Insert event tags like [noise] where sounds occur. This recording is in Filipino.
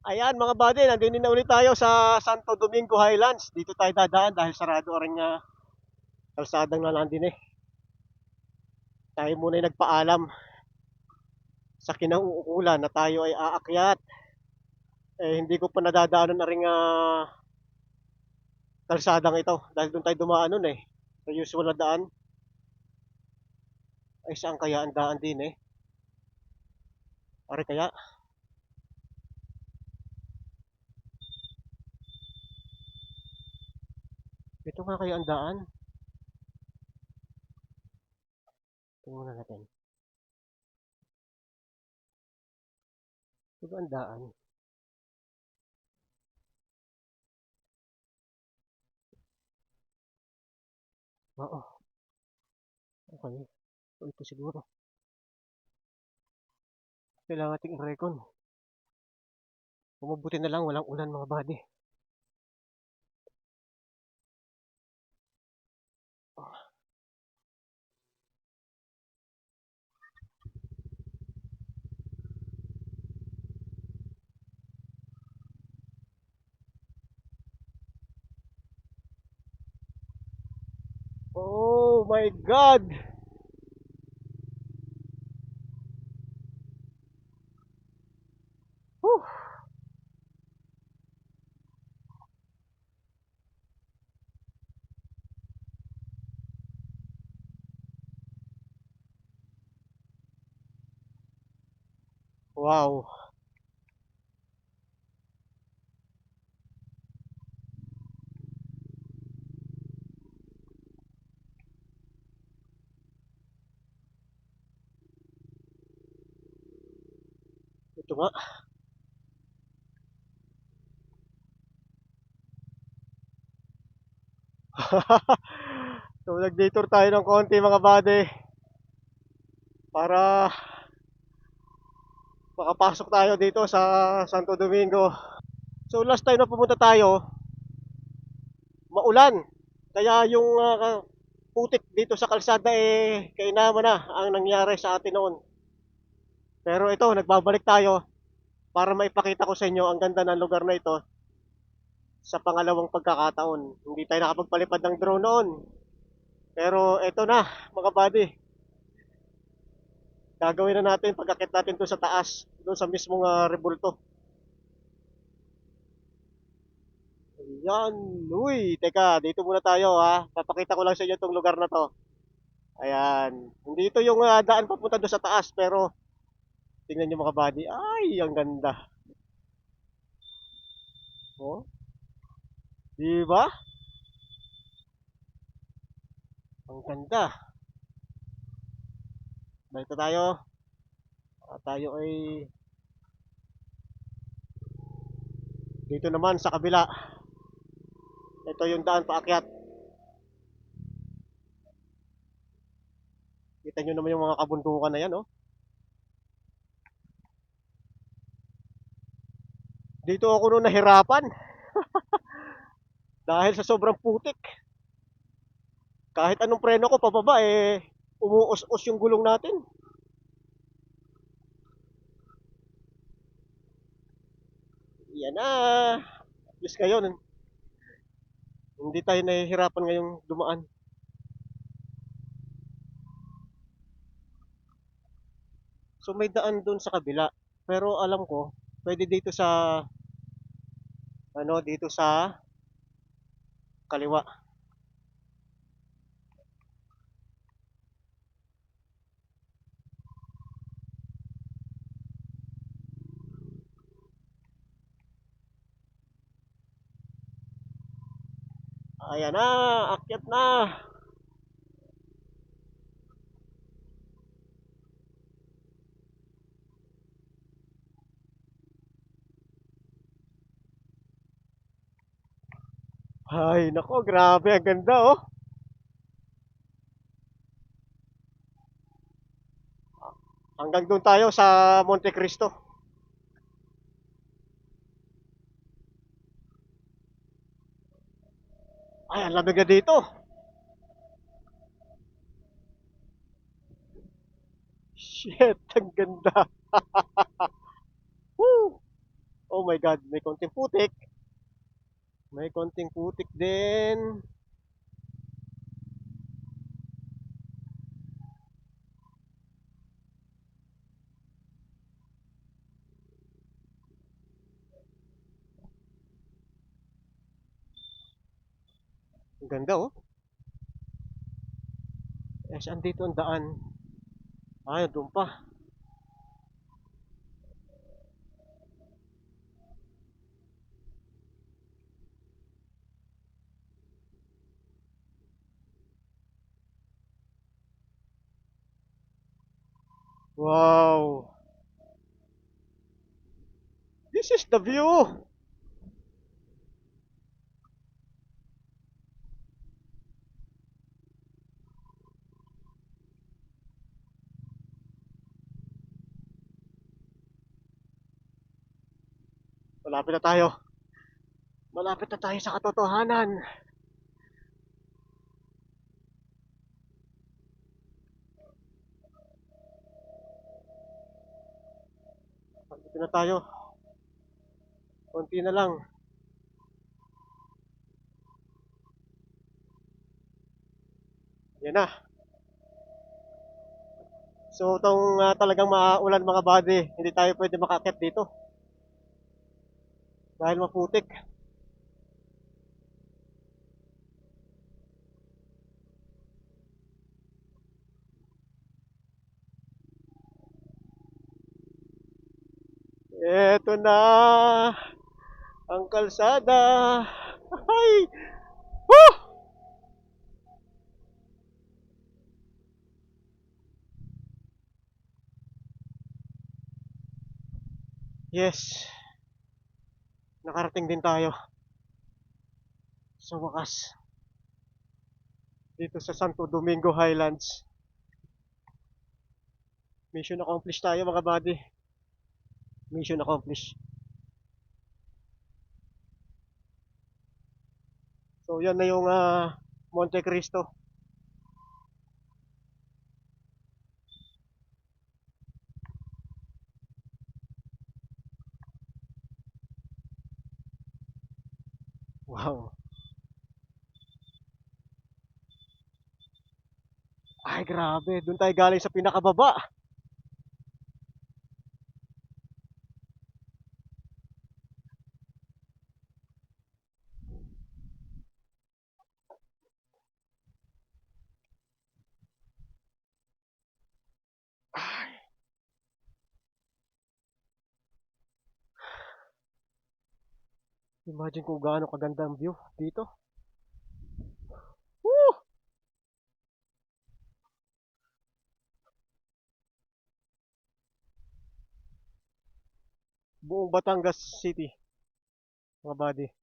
Ayan mga buddy, nandun na ulit tayo sa Santo Domingo Highlands. Dito tayo dadaan dahil sarado rin nga kalsadang nalandin eh. Tayo muna ay nagpaalam sa kinauukulan na tayo ay aakyat. Eh, hindi ko pa nadadaanan na rin kalsadang ito dahil doon tayo dumaan nun eh. Sa usual na daan. Ay saan kaya ang daan din eh? Pare kaya? Ito nga kaya ang daan? Tingnan natin. Ito ba ang daan? Oo. Okay. Ito siguro. Kailangan nating i-recon. Kumubuti na lang, walang ulan mga buddy. Oh my God! Wow. Ito nga. so, nag-detour tayo ng konti mga buddy. Para makapasok tayo dito sa Santo Domingo. So, last time na pumunta tayo, maulan. Kaya yung ah, putik dito sa kalsada eh, kainaman na ang nangyari sa atin noon. Pero ito, nagbabalik tayo para maipakita ko sa inyo ang ganda ng lugar na ito sa pangalawang pagkakataon. Hindi tayo nakapagpalipad ng drone noon. Pero ito na, mga buddy. Gagawin na natin pagkakit natin doon sa taas, doon sa mismong uh, rebulto. Ayan, uy, teka, dito muna tayo ha. Papakita ko lang sa inyo itong lugar na to. Ayan, hindi ito yung ah, daan papunta doon sa taas, pero tingnan nyo mga buddy. Ay, ang ganda. Oh, di ba? Ang ganda. Dito tayo. Ah, tayo ay dito naman sa kabila. Ito yung daan paakyat. Kita nyo naman yung mga kabundukan na yan, oh. Dito ako noon nahirapan. [laughs] Dahil sa sobrang putik. Kahit anong preno ko pababa, eh, umuus-us yung gulong natin. Yan na. Yes kayo. Hindi tayo nahihirapan ngayong dumaan. So may daan doon sa kabila. Pero alam ko, pwede dito sa ano, dito sa kaliwa. Ayan na, akyat na. Ay, nako, grabe, ang ganda oh. Hanggang doon tayo sa Monte Cristo. Ay, ang lamig na dito. Shit, ang ganda. [laughs] Oh my God, may konting putik. May konting putik din. Ganda oh. Eh, saan dito ang daan? Ay, doon pa. Wow. This is the view. Malapit na tayo. Malapit na tayo sa katotohanan. Na tayo. Konti na lang. Yan na. So, itong ah, talagang maulan mga buddy, hindi tayo pwede makakit dito. Dahil maputik. Eto na ang kalsada. Ay! Woo! Yes. Nakarating din tayo. Sa wakas. Dito sa Santo Domingo Highlands. Mission accomplished tayo mga buddy. Mission accomplished. So yan na yung ah, Monte Cristo. Wow. Ay, grabe. Doon tayo galing sa pinakababa. Imagine kung gaano kaganda ang view dito. Woo! Buong Batangas City. Mga buddy.